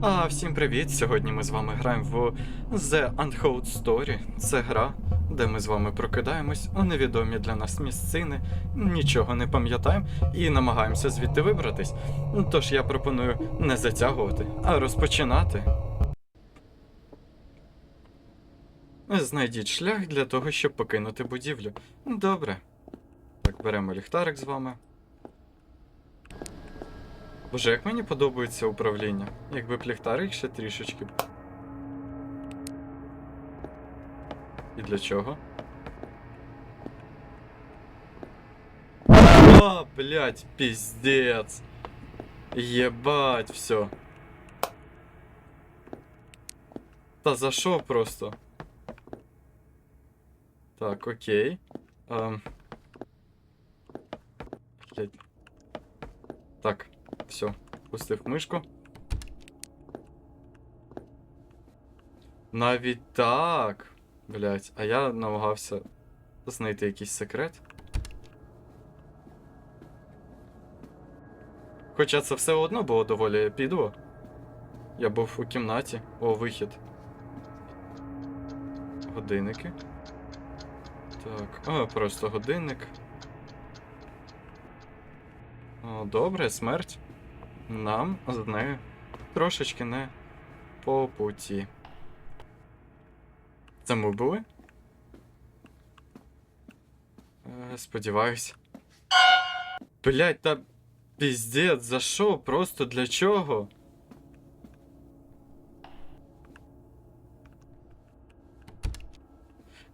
А всім привіт! Сьогодні ми з вами граємо в The Untold Story. Це гра, де ми з вами прокидаємось у невідомі для нас місцини, нічого не пам'ятаємо і намагаємося звідти вибратись. Тож я пропоную не затягувати, а розпочинати. Знайдіть шлях для того, щоб покинути будівлю. Добре. Так, беремо ліхтарик з вами. Боже, як мені подобається управління. Якби б ліхтарик ще трішечки. б. І для чого? А, блядь, пиздец. Ебать, все. Та за що просто? Так, окей. Ем. Блядь. Так, Все, пустив мишку. Навіть так. Блять, а я намагався знайти якийсь секрет. Хоча це все одно було доволі підло. Я був у кімнаті. О, вихід. Годинники. Так, а, просто годинник. О, добре, смерть. Нам з нею трошечки не по путі. Це ми були? Е, сподіваюсь. Блять, та піздець, за що? Просто для чого?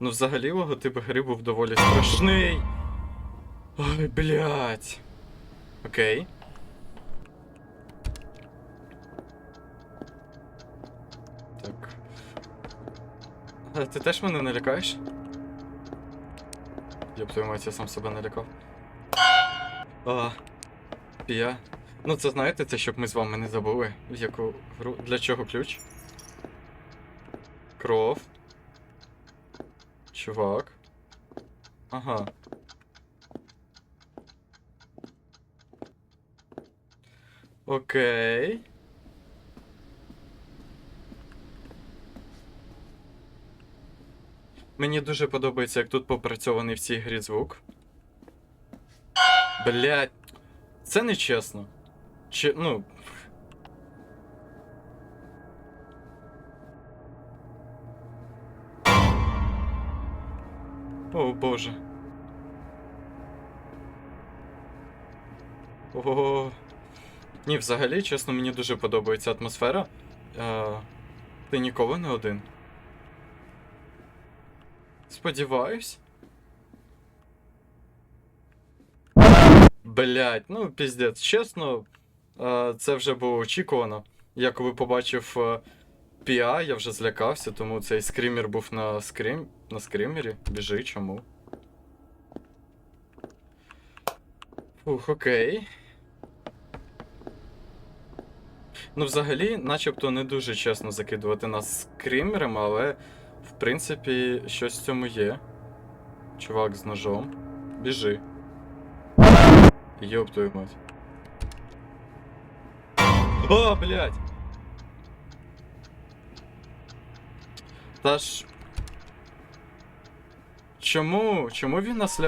Ну, взагалі, логотип гри був доволі страшний. Ой, блять. Окей. ти теж мене налякаєш? Б твою мать, я сам себе налякав. А, пія. Ну, це знаєте, це щоб ми з вами не забули, в яку гру. Для чого ключ? Кров. Чувак. Ага. Окей. Мені дуже подобається, як тут попрацьований в цій грі звук. Блять. Це не чесно. Чи, ну. О боже. О. Ні, взагалі, чесно, мені дуже подобається атмосфера. Е, ти ніколи не один. Сподіваюсь. Блять, ну піздець, чесно, е, це вже було очікувано. Я коли побачив е, Піа, я вже злякався, тому цей скрімер був на скрім... на скрімері. Біжи, чому? Фух, окей. Ну, взагалі, начебто не дуже чесно закидувати нас скрімером, але в принципі щось в цьому є. Чувак з ножом. Біжи. Йоп твою мать. О, блядь! Та ж. Чому? Чому він нас.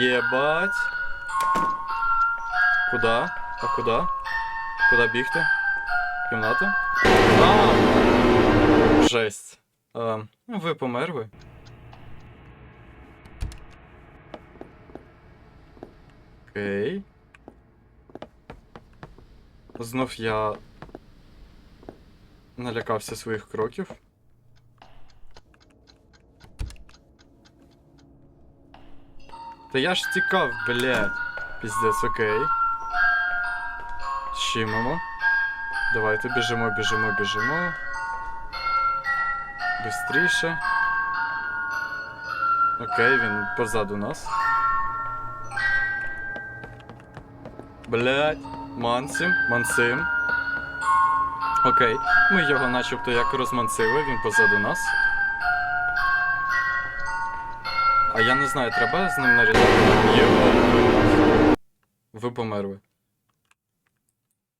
Єбать. Куда? А куда? Куда бігти? В Кімнату? А! Жесть. А, ви померли? Окей. Знов я налякався своїх кроків. Та я ж тікав, блядь. Піздець, окей. Щимимо. Давайте біжимо, біжимо, біжимо. Бистріше. Окей, він позаду нас. Блять, мансим, мансим. Окей, ми його начебто як розмансили, він позаду нас. А я не знаю, треба з ним нарізати. Йо. Ви померли.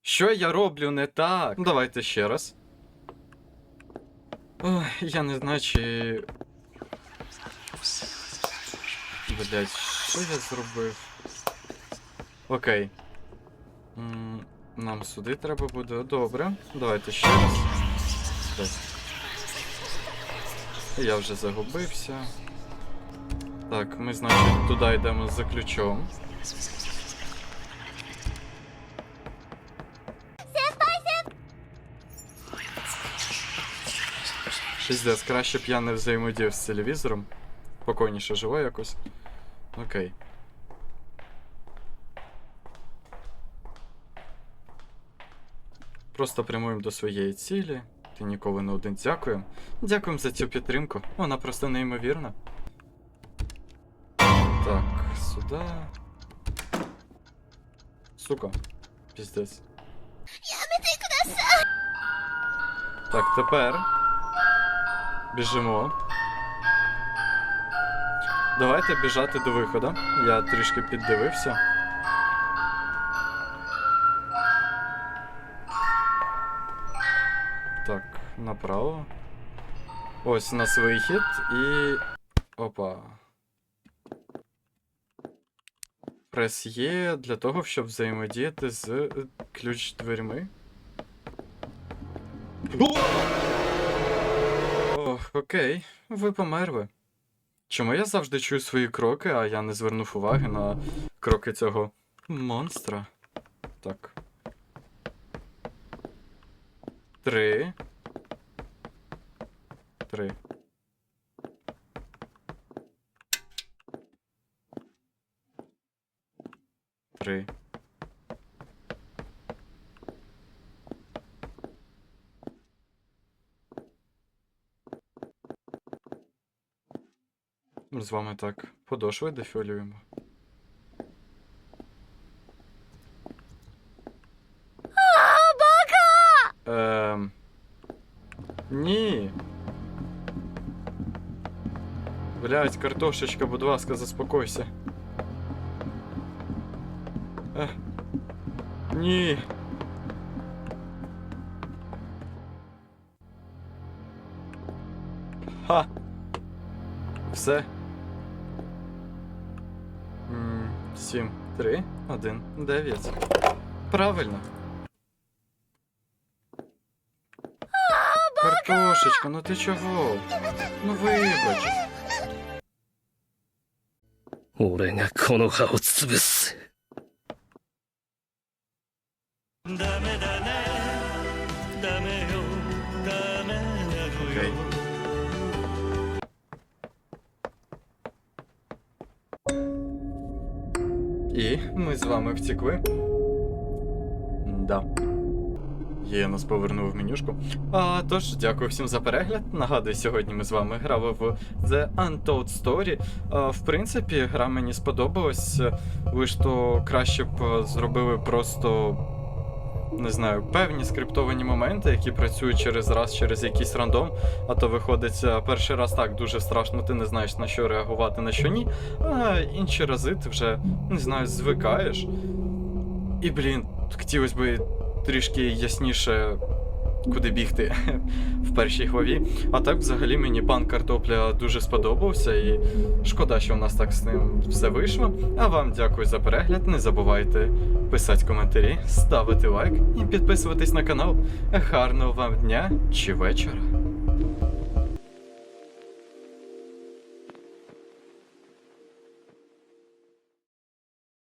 Що я роблю не так? Давайте ще раз. Ой, я не знаю, чи. Блять, що я зробив? Окей. Нам сюди треба буде. Добре. Давайте ще раз. Так. Я вже загубився. Так, ми, значить, туди йдемо за ключом. Шістдес, краще б я не взаємодіяв з телевізором. Спокійніше живе якось. Окей. Просто прямуємо до своєї цілі. Ти ніколи не один дякую. Дякуємо за цю підтримку. Вона просто неймовірна. Так, сюди. Сука. Піздець. Так, тепер. Біжимо. Давайте біжати до виходу. Я трішки піддивився. Так, направо. Ось у нас вихід і. Опа. Прес є для того, щоб взаємодіяти з е, ключ дверьми. Окей, ви померли. Чому я завжди чую свої кроки, а я не звернув уваги на кроки цього монстра? Так. Три. Три. Три. З вами так подошви дефілюємо. Ем... Ні. Блять, картошечка, будь ласка, заспокойся. Ех. Ні. Ха. Все. М, Сім, три, один, дев'ять. Правильно. Картошечка, ну ти чого? Ну вибач. 俺がこの葉を潰す ダメだねダメよ з вами втікли. Да. Є, нас повернув в менюшку. А тож, дякую всім за перегляд. Нагадую, сьогодні ми з вами грали в The Untold Story. А, в принципі, гра мені сподобалась. Ви ж то краще б е, зробили просто. Не знаю, певні скриптовані моменти, які працюють через раз, через якийсь рандом. А то виходить, е, перший раз так дуже страшно, ти не знаєш на що реагувати, на що ні. А інші рази ти вже не знаю, звикаєш. І, блін, хотілося б трішки ясніше, куди бігти в першій главі. А так, взагалі, мені пан картопля дуже сподобався, і шкода, що в нас так з ним все вийшло. А вам дякую за перегляд. Не забувайте писати коментарі, ставити лайк і підписуватись на канал. Гарного вам дня чи вечора.